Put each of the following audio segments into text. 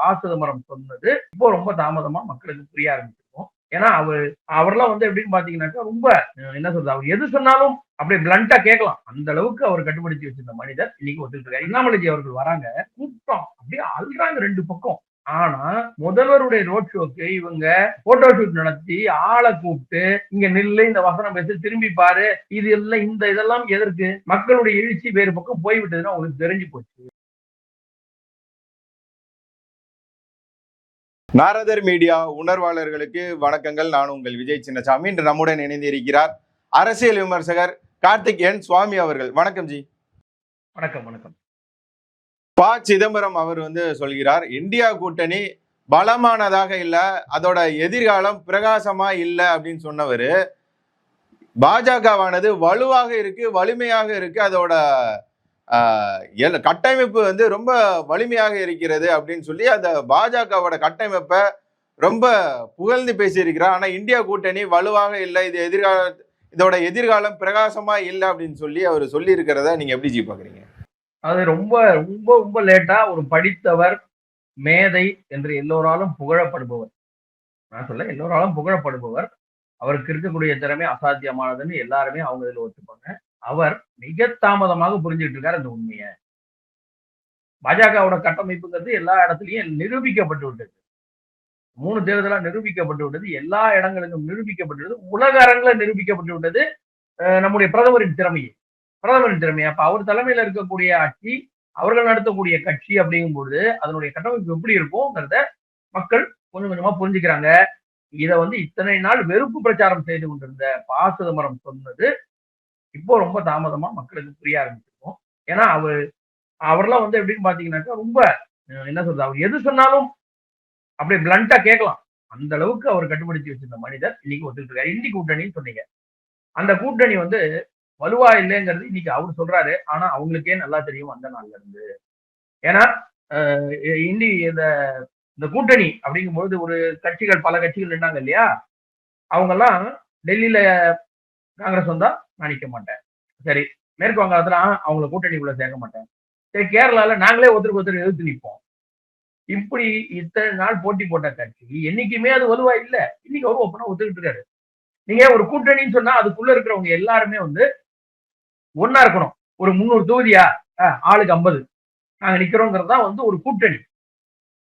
ப சிதம்பரம் சொன்னது இப்போ ரொம்ப தாமதமா மக்களுக்கு புரிய ஆரம்பிச்சிருக்கும். ஏன்னா அவர் அவர்லாம் வந்து எப்படின்னு பாத்தீங்கன்னாக்கா ரொம்ப என்ன சொல்றது அவர் எது சொன்னாலும் அப்படியே பிளண்டா கேட்கலாம். அந்த அளவுக்கு அவர் கட்டுப்படுத்தி வச்சிருந்த மனிதர் இன்னைக்கு ஒத்துட்டு இருக்காரு. இன்னாமலஜி அவர்கள் வராங்க. கூட்டம். அப்படியே அழுறாங்க ரெண்டு பக்கம். ஆனா முதல்வருடைய ரோட் ஷோக்கு இவங்க போட்டோ ஷூட் நடத்தி ஆளை கூப்பிட்டு இங்க நில்லு இந்த வசனம் பேசி திரும்பி பாரு இது எல்லாம் இந்த இதெல்லாம் எதற்கு? மக்களுடைய எழுச்சி வேறு பக்கம் போய்விட்டதுன்னு அவங்களுக்கு தெரிஞ்சு போச்சு. நாரதர் மீடியா உணர்வாளர்களுக்கு வணக்கங்கள். நான் உங்கள் விஜய் சின்னசாமி. இன்று நம்முடன் இணைந்திருக்கிறார் அரசியல் விமர்சகர் கார்த்திக் என் சுவாமி அவர்கள். வணக்கம் ஜி. வணக்கம் வணக்கம். ப. சிதம்பரம் அவர் வந்து சொல்கிறார் இந்தியா கூட்டணி பலமானதாக இல்ல அதோட எதிர்காலம் பிரகாசமா இல்ல அப்படின்னு சொன்னவர். பாஜகவானது வலுவாக இருக்கு வலிமையாக இருக்கு அதோட கட்டமைப்பு வந்து ரொம்ப வலிமையாக இருக்கிறது அப்படின்னு சொல்லி அந்த பாஜகவோட கட்டமைப்பை ரொம்ப புகழ்ந்து பேசியிருக்கிறார். ஆனால் இந்தியா கூட்டணி வலுவாக இல்லை. இது எதிர்கால இதோட எதிர்காலம் பிரகாசமா இல்லை அப்படின்னு சொல்லி அவர் சொல்லி இருக்கிறத நீங்க எப்படி ஜி பாக்குறீங்க? அது ரொம்ப ரொம்ப ரொம்ப லேட்டா ஒரு படித்தவர் மேதை என்று எல்லோராலும் புகழப்படுபவர். நான் சொல்ல எல்லோராலும் புகழப்படுபவர். அவருக்கு இருக்கக்கூடிய திறமை அசாத்தியமானதுன்னு எல்லாருமே அவங்க இதில் ஒத்துப்பாங்க. அவர் மிக தாமதமாக புரிஞ்சுக்கிட்டு இருக்காரு அந்த உண்மையை. பாஜகவோட கட்டமைப்புங்கிறது எல்லா இடத்துலயும் நிரூபிக்கப்பட்டு விட்டது. மூணு தேர்தலா நிரூபிக்கப்பட்டு விட்டது எல்லா இடங்களிலும் நிரூபிக்கப்பட்டு விட்டது உலக அரங்கில் நிரூபிக்கப்பட்டு விட்டது அஹ் நம்முடைய பிரதமரின் திறமையை. பிரதமரின் திறமை அப்ப அவர் தலைமையில இருக்கக்கூடிய ஆட்சி அவர்கள் நடத்தக்கூடிய கட்சி அப்படிங்கும்போது அதனுடைய கட்டமைப்பு எப்படி இருக்கும்ங்கிறத மக்கள் கொஞ்சம் கொஞ்சமா புரிஞ்சுக்கிறாங்க. இத வந்து இத்தனை நாள் வெறுப்பு பிரச்சாரம் செய்து கொண்டிருந்த பா. சிதம்பரம் சொன்னது இப்போ ரொம்ப தாமதமா மக்களுக்கு புரிய ஆரம்பிச்சிருக்கும். ஏன்னா அவர் அவர்லாம் வந்து எப்படின்னு பாத்தீங்கன்னாக்கா ரொம்ப என்ன சொல்றது? அவர் எது சொன்னாலும் அப்படியே பிளண்டா கேட்கலாம். அந்த அளவுக்கு அவர் கட்டுப்படுத்தி வச்சிருந்த மனிதர் இன்னைக்கு ஒத்துக்கிட்டு இருக்காரு. இந்தி கூட்டணின்னு சொன்னீங்க. அந்த கூட்டணி வந்து வலுவா இல்லைங்கிறது இன்னைக்கு அவர் சொல்றாரு. ஆனா அவங்களுக்கே நல்லா தெரியும் அந்த நாள்ல இருந்து. ஏன்னா இந்தி இந்த இந்த கூட்டணி அப்படிங்கும்பொழுது ஒரு கட்சிகள் பல கட்சிகள் இருந்தாங்க இல்லையா? அவங்கெல்லாம் டெல்லியில காங்கிரஸ் வந்தா நான் நிக்க மாட்டேன். சரி மேற்கு வங்காளத்துல அவங்கள கூட்டணிக்குள்ள சேர்க்க மாட்டேன். சரி கேரளால நாங்களே ஒருத்தருக்கு ஒருத்தர் எதிர்த்து நிற்போம் இப்படி இத்தனை நாள் போட்டி போட்ட கட்சி என்னைக்குமே அது வலுவா இல்ல. இன்னைக்கு அவர் ஒப்பனா ஒத்துக்கிட்டு இருக்காரு. நீங்க ஒரு கூட்டணின்னு சொன்னா அதுக்குள்ள இருக்கிறவங்க எல்லாருமே வந்து ஒன்னா இருக்கணும். ஒரு முந்நூறு தொகுதியா? ஆளுக்கு ஐம்பது. நாங்க நிக்கிறோங்கிறது தான் வந்து ஒரு கூட்டணி.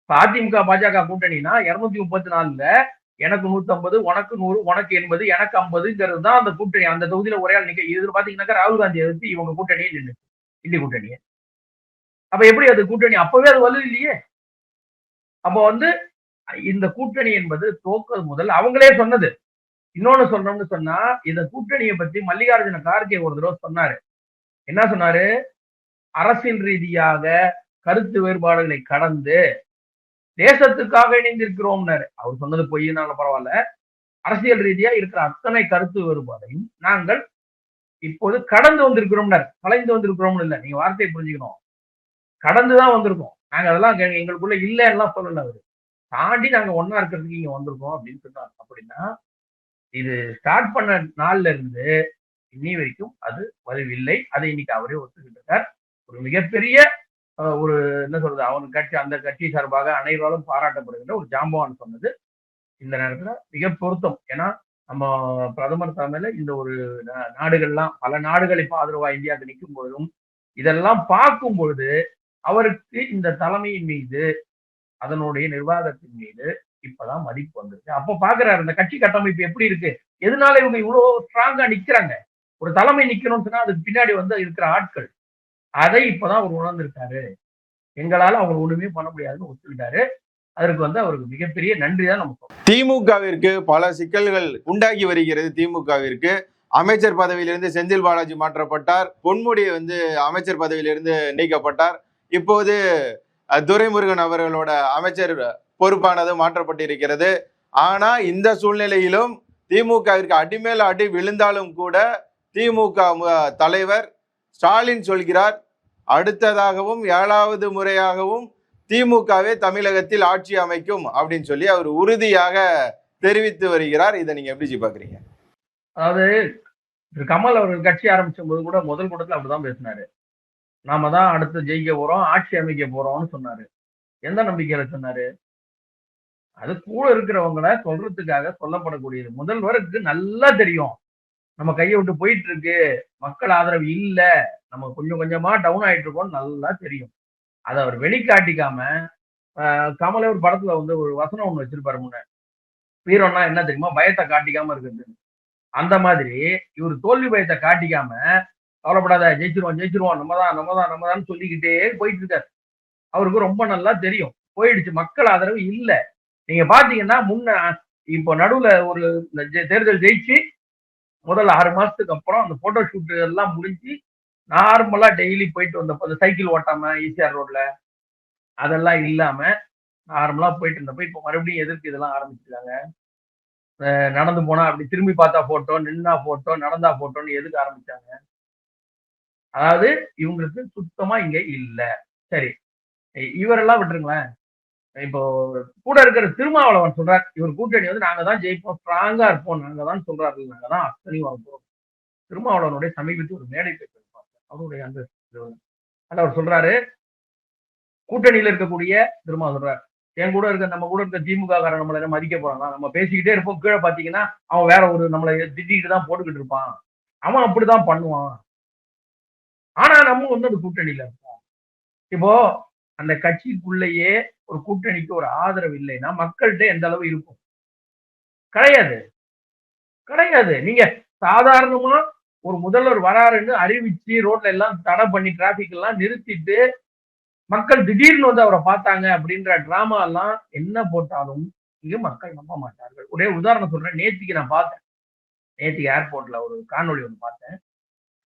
இப்ப அதிமுக பாஜக கூட்டணினா இருநூத்தி முப்பத்தி நாலுல எனக்கு நூத்தம்பது உனக்கு நூறு உனக்கு எண்பது எனக்கு ஐம்பதுங்கிறது தான் அந்த கூட்டணி. அந்த தொகுதியில ஒரே ஆள் நிக்க இது பாத்தீங்கன்னாக்கா ராகுல் காந்தி எதிர்த்து இவங்க கூட்டணியே நின்று இந்தி கூட்டணியே. அப்ப எப்படி அது கூட்டணி? அப்பவே அது வலு இல்லையே. அப்ப வந்து இந்த கூட்டணி என்பது தோக்கல் முதல். அவங்களே சொன்னது. இன்னொன்னு சொல்றோம்னு சொன்னா இந்த கூட்டணியை பத்தி மல்லிகார்ஜுன கார்கே ஒரு தடவை சொன்னாரு. என்ன சொன்னாரு? அரசியல் ரீதியாக கருத்து வேறுபாடுகளை கடந்து தேசத்துக்காக இணைந்திருக்கிறோம்னாரு. அவர் சொன்னது பொய்யினால பரவாயில்ல. அரசியல் ரீதியா இருக்கிற அத்தனை கருத்து வேறுபாடையும் நாங்கள் இப்போது கடந்து வந்திருக்கிறோம்னார். கலைந்து வந்திருக்கிறோம்னு இல்ல. நீங்க வார்த்தையை புரிஞ்சுக்கணும். கடந்துதான் வந்திருக்கோம். நாங்க அதெல்லாம் எங்களுக்குள்ள இல்லைன்னா சொல்லல அவரு. தாண்டி நாங்க ஒன்னா இருக்கிறதுக்கு இங்க வந்திருக்கோம் அப்படின்னு சொன்னார். அப்படின்னா இது ஸ்டார்ட் பண்ண நாள்ல இருந்து இன்னி வரைக்கும் அது வலுவில்லை. அதை இன்னைக்கு அவரே ஒத்துக்கிட்டு இருக்கார். ஒரு மிகப்பெரிய அஹ், ஒரு என்ன சொல்றது அவன் கட்சி அந்த கட்சி சார்பாக அனைவராலும் பாராட்டப்படுகின்ற ஒரு ஜாம்பவான் சொன்னது. இந்த நேரத்துல மிக பொருத்தம். ஏன்னா நம்ம பிரதமர் தலைமையில இந்த ஒரு நாடுகள்லாம் பல நாடுகள் இப்ப ஆதரவா இந்தியாவுக்கு நிற்கும் பொழுதும் இதெல்லாம் பார்க்கும் பொழுது அவருக்கு இந்த தலைமையின் மீது அதனுடைய நிர்வாகத்தின் மீது இப்பதான் மதிப்பு வந்திருக்கு. அப்ப பாக்குறாரு இந்த கட்சி கட்டமைப்பு எப்படி இருக்கு? எதனால இவங்க இவ்வளவு ஸ்ட்ராங்கா நிக்கிறாங்க? ஒரு தலைமை நிக்கணும்னு சொன்னா அதுக்கு பின்னாடி வந்து இருக்கிற ஆட்கள். அதை இப்பதான் அவர் உணர்ந்திருக்காரு. எங்களால் அவங்க ஒண்ணுமே பண்ண முடியாதுன்னு ஒத்துக்கிட்டாரு. அதற்கு வந்து அவருக்கு மிகப்பெரிய நன்றி தான் நமக்கு திமுகவிற்கு பல சிக்கல்கள் உண்டாகி வருகிறது திமுகவிற்கு. அமைச்சர் பதவியிலிருந்து செந்தில் பாலாஜி மாற்றப்பட்டார். பொன்முடி வந்து அமைச்சர் பதவியிலிருந்து நீக்கப்பட்டார். இப்போது துரைமுருகன் அவர்களோட அமைச்சர் பொறுப்பானது மாற்றப்பட்டிருக்கிறது. ஆனா இந்த சூழ்நிலையிலும் திமுகவிற்கு அடிமேல் அடி விழுந்தாலும் கூட திமுக தலைவர் ஸ்டாலின் சொல்கிறார் அடுத்ததாகவும் ஏழாவது முறையாகவும் திமுகவே தமிழகத்தில் ஆட்சி அமைக்கும் அப்படின்னு சொல்லி அவர் உறுதியாக தெரிவித்து வருகிறார். இதை நீங்க எப்படி ஜி பாக்குறீங்க? அதாவது திரு கமல் அவர்கள் கட்சி ஆரம்பிச்ச போது கூட முதல் கூட்டத்தில் அப்படிதான் பேசினாரு. நாம தான் அடுத்து ஜெயிக்க போறோம் ஆட்சி அமைக்க போறோம்னு சொன்னாரு. எந்த நம்பிக்கையில சொன்னாரு? அது கூட இருக்கிறவங்கள சொல்றதுக்காக சொல்லப்படக்கூடியது. முதல்வருக்கு நல்லா தெரியும். நம்ம கையை விட்டு போயிட்டு இருக்கு. மக்கள் ஆதரவு இல்லை. நம்ம கொஞ்சம் கொஞ்சமா டவுன் ஆயிட்டு இருக்கோம்னு நல்லா தெரியும். அதை அவர் வெளிக்காட்டிக்காம ஆஹ் கமலே ஒரு படத்துல வந்து ஒரு வசனம் ஒண்ணு வச்சிருப்பாரு முன்ன. வீரம்னா என்ன தெரியுமா? பயத்தை காட்டிக்காம இருக்குது அந்த மாதிரி இவர் தோல்வி பயத்தை காட்டிக்காம கவலைப்படாத ஜெயிச்சிருவோம் ஜெயிச்சிருவோம் நம்ம தான் நம்ம தான் நம்ம தான் சொல்லிக்கிட்டே போயிட்டு இருக்காரு அவருக்கு ரொம்ப நல்லா தெரியும். போயிடுச்சு. மக்கள் ஆதரவு இல்லை. நீங்க பாத்தீங்கன்னா முன்ன இப்போ நடுவுல ஒரு இந்த தேர்தல் ஜெயிச்சு முதல்ல ஆறு மாசத்துக்கு அப்புறம் அந்த போட்டோ ஷூட் எல்லாம் முடிஞ்சு நார்மலா டெய்லி போயிட்டு வந்தப்போ அந்த சைக்கிள் ஓட்டாம ஈசிஆர் ரோட்ல அதெல்லாம் இல்லாம நார்மலா போயிட்டு இருந்தப்ப இப்போ மறுபடியும் எதிர்ப்பு இதெல்லாம் ஆரம்பிச்சிருக்காங்க நடந்து போனா அப்படி திரும்பி பார்த்தா போட்டோ நின்னா போட்டோ நடந்தா போட்டோன்னு எதுக்கு ஆரம்பிச்சாங்க? அதாவது இவங்களுக்கு சுத்தமா இங்க இல்ல. சரி. இவரெல்லாம் விட்டுருங்களேன். இப்போ கூட இருக்கிற திருமாவளவன் சொல்றார் இவர் கூட்டணி வந்து நாங்க தான் ஜெயிப்போம் ஸ்ட்ராங்கா இருப்போம் நாங்க தான் சொல்றாரு நாங்க தான் அத்தனை வர போறோம் திருமாவளவனுடைய சமீபத்தில் ஒரு மேடை பேசியிருப்பாங்க அவருடைய அந்த இது அவர் சொல்றாரு கூட்டணியில இருக்கக்கூடிய திருமா சொல்றாரு என் கூட இருக்க நம்ம கூட இருக்க திமுக காரன் நம்மள என்ன மதிக்க போறான்? நம்ம பேசிக்கிட்டே இருப்போம். கீழே பாத்தீங்கன்னா அவன் வேற ஒரு நம்மளை திட்டிட்டு தான் போட்டுக்கிட்டு இருப்பான். அவன் அப்படிதான் பண்ணுவான். ஆனா நம்ம வந்து அந்த கூட்டணியில இருப்போம் இப்போ அந்த கட்சிக்குள்ளேயே ஒரு கூட்டணிக்கு ஒரு ஆதரவு இல்லைன்னா மக்கள்கிட்ட எந்த அளவு இருக்கும்? கிடையாது. கிடையாது. நீங்க சாதாரணமா ஒரு முதல்வர் வராருன்னு அறிவிச்சு ரோட்ல எல்லாம் தடை பண்ணி டிராபிக் எல்லாம் நிறுத்திட்டு மக்கள் திடீர்னு வந்து அவரை பார்த்தாங்க அப்படின்ற டிராமா எல்லாம் என்ன போட்டாலும் இங்க மக்கள் நம்ப மாட்டார்கள். ஒரே உதாரணம் சொல்றேன். நேத்திக்கு நான் பார்த்தேன். நேத்திக்கு ஏர்போர்ட்ல ஒரு காணொளி ஒன்று பார்த்தேன்.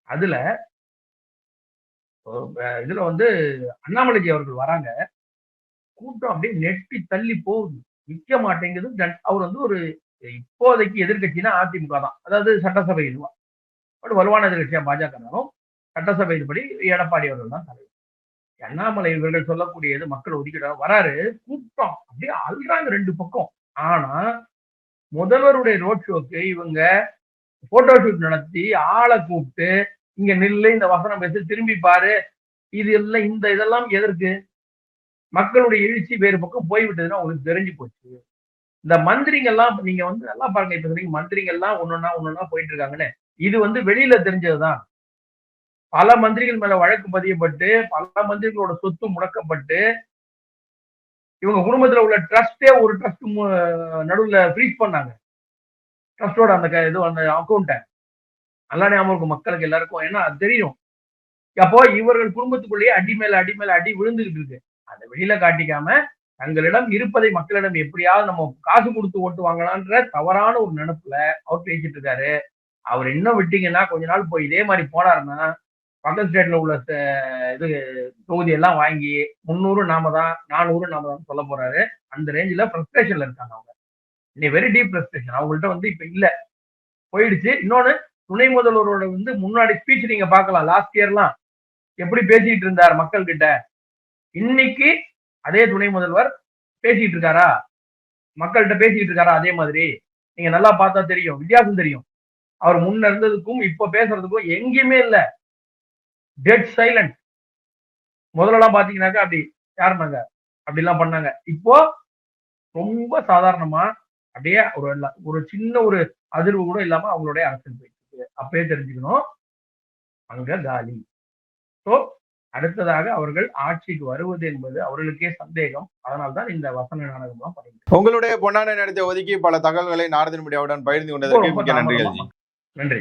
அதுல இதுல வந்து அண்ணாமலைஜி அவர்கள் வராங்க. கூட்டம் அப்படியே நெட்டி தள்ளி போகுது. நிற்க மாட்டேங்குது அவர் வந்து ஒரு இப்போதைக்கு எதிர்கட்சினா அதிமுக தான். அதாவது சட்டசபை இதுவா பட் வலுவான எதிர்கட்சியா பாஜக சட்டசபை சட்டசபையின்படி எடப்பாடி அவர்கள் தான் தலைவர். அண்ணாமலை இவர்கள் சொல்லக்கூடியது மக்கள் ஒதுக்கிட வராரு. கூட்டம் அப்படியே அழுறாங்க ரெண்டு பக்கம். ஆனா முதல்வருடைய ரோட் ஷோக்கு இவங்க போட்டோ ஷூட் நடத்தி ஆளை கூப்பிட்டு இங்க நில்லு இந்த வசனம் பேசி திரும்பி பாரு. இது எல்லாம் இந்த இதெல்லாம் எதற்கு? மக்களுடைய எழுச்சி வேறு பக்கம் போய்விட்டதுன்னா உங்களுக்கு தெரிஞ்சு போச்சு. இந்த மந்திரிங்க எல்லாம் நீங்க வந்து நல்லா பாருங்க இப்ப சொன்னீங்க மந்திரிங்க எல்லாம் ஒன்னொன்னா ஒன்னொன்னா போயிட்டு இருக்காங்கன்னு. இது வந்து வெளியில தெரிஞ்சதுதான். பல மந்திரிகள் மேல வழக்கு பதியப்பட்டு பல மந்திரிகளோட சொத்து முடக்கப்பட்டு இவங்க குடும்பத்துல உள்ள ட்ரஸ்டே ஒரு ட்ரஸ்ட் நடுவுல ஃப்ரீஸ் பண்ணாங்க. ட்ரஸ்டோட அந்த க- இது அந்த அக்கௌண்ட்டை நல்லா ஞாபகம் இருக்கும் மக்களுக்கு எல்லாருக்கும். ஏன்னா அது தெரியும். அப்போ இவர்கள் குடும்பத்துக்குள்ளேயே அடி மேல அடி மேல அடி விழுந்துகிட்டு இருக்கு. அதை வெளியில காட்டிக்காம தங்களிடம் இருப்பதை மக்களிடம் எப்படியாவது நம்ம காசு கொடுத்து ஓட்டு வாங்கலான்ற தவறான ஒரு நினைப்புல அவர் பேசிட்டு இருக்காரு. அவர் இன்னும் விட்டீங்கன்னா கொஞ்ச நாள் போய் இதே மாதிரி போனாருன்னா பக்கத்து ஸ்டேட்ல உள்ள இது தொகுதி எல்லாம் வாங்கி முந்நூறு நாம தான் நானூறு நாம தான் சொல்ல போறாரு. அந்த ரேஞ்சில் ஃப்ரஸ்ட்ரேஷன்ல இருக்காங்க அவங்க. இன்னைக்கு வெரி டீப் ஃப்ரஸ்ட்ரேஷன் அவங்கள்ட்ட வந்து இப்போ இல்லை. போயிடுச்சு. இன்னொன்னு துணை முதல்வரோட வந்து முன்னாடி ஸ்பீச் நீங்க பார்க்கலாம். லாஸ்ட் இயர்லாம் எப்படி பேசிட்டு இருந்தார் மக்கள் கிட்ட இன்னைக்கு அதே துணை முதல்வர் பேசிட்டு இருக்காரா? மக்கள்கிட்ட பேசிட்டு இருக்காரா? அதே மாதிரி. நீங்க நல்லா பார்த்தா தெரியும். வித்தியாசம் தெரியும். அவர் முன்ன இருந்ததுக்கும் இப்ப பேசுறதுக்கும் எங்கேயுமே இல்ல. டெட் சைலண்ட் முதல்லலாம் பாத்தீங்கன்னாக்கா அப்படி யாருனாங்க அப்படிலாம் பண்ணாங்க. இப்போ ரொம்ப சாதாரணமா அப்படியே ஒரு ஒரு சின்ன ஒரு அதிர்வு கூட இல்லாம அவங்களுடைய அரசியல் போயிட்டு இருக்கு அப்பயே தெரிஞ்சுக்கணும். அங்க காலி. ஸோ அடுத்ததாக அவர்கள் ஆட்சிக்கு வருவது என்பது அவர்களுக்கே சந்தேகம். அதனால்தான் இந்த வசன நாடகம்லாம் பண்ணிட்டு உங்களுடைய பொன்னான நேரத்தை ஒதுக்கி பல தகவல்களை நாரதன் மீடியாவுடன் பகிர்ந்து கொண்டதற்கு நன்றிகள் தாமதமா. நன்றி.